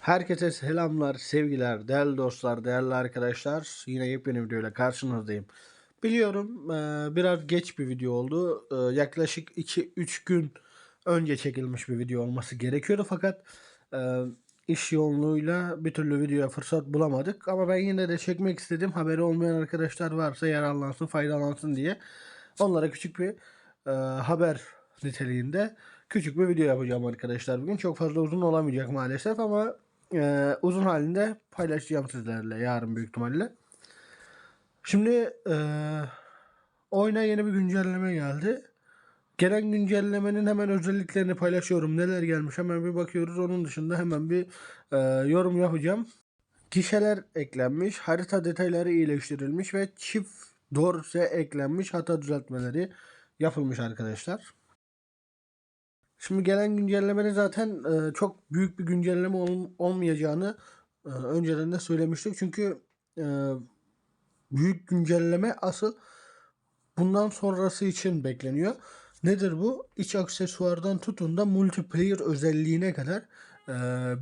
Herkese selamlar, sevgiler, değerli dostlar, değerli arkadaşlar. Yine yepyeni videoyla karşınızdayım. Biliyorum eee, biraz geç bir video oldu. Eee, yaklaşık 2-3 gün önce çekilmiş bir video olması gerekiyordu. Fakat eee, iş yoğunluğuyla bir türlü videoya fırsat bulamadık. Ama ben yine de çekmek istedim. Haberi olmayan arkadaşlar varsa yararlansın, faydalansın diye. Onlara küçük bir haber niteliğinde küçük bir video yapacağım arkadaşlar bugün. Çok fazla uzun olamayacak maalesef ama e, uzun halinde paylaşacağım sizlerle yarın büyük ihtimalle. Şimdi e, oyuna yeni bir güncelleme geldi. Gelen güncellemenin hemen özelliklerini paylaşıyorum. Neler gelmiş hemen bir bakıyoruz. Onun dışında hemen bir e, yorum yapacağım. Gişeler eklenmiş, harita detayları iyileştirilmiş ve çift dorse eklenmiş hata düzeltmeleri yapılmış arkadaşlar. Şimdi gelen güncellemenin zaten e, çok büyük bir güncelleme ol- olmayacağını e, önceden de söylemiştik. Çünkü e, büyük güncelleme asıl bundan sonrası için bekleniyor. Nedir bu? İç aksesuardan tutun da multiplayer özelliğine kadar e,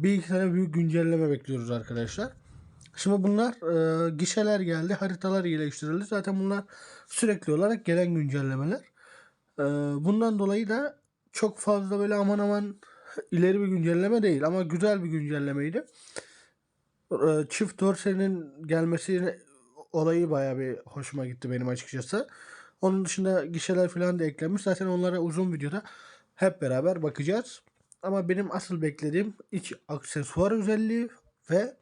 bir iki tane büyük güncelleme bekliyoruz arkadaşlar. Şimdi bunlar e, gişeler geldi, haritalar iyileştirildi. Zaten bunlar sürekli olarak gelen güncellemeler. E, bundan dolayı da çok fazla böyle aman aman ileri bir güncelleme değil ama güzel bir güncellemeydi. E, çift dorsenin gelmesi olayı bayağı bir hoşuma gitti benim açıkçası. Onun dışında gişeler falan da eklenmiş. Zaten onlara uzun videoda hep beraber bakacağız. Ama benim asıl beklediğim iç aksesuar özelliği ve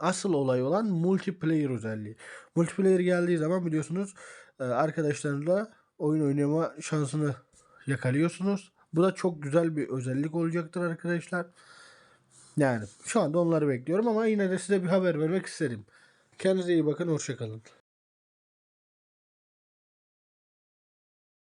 asıl olay olan multiplayer özelliği. Multiplayer geldiği zaman biliyorsunuz e, arkadaşlarınızla oyun oynama şansını yakalıyorsunuz. Bu da çok güzel bir özellik olacaktır arkadaşlar. Yani şu anda onları bekliyorum ama yine de size bir haber vermek isterim. Kendinize iyi bakın, hoşçakalın.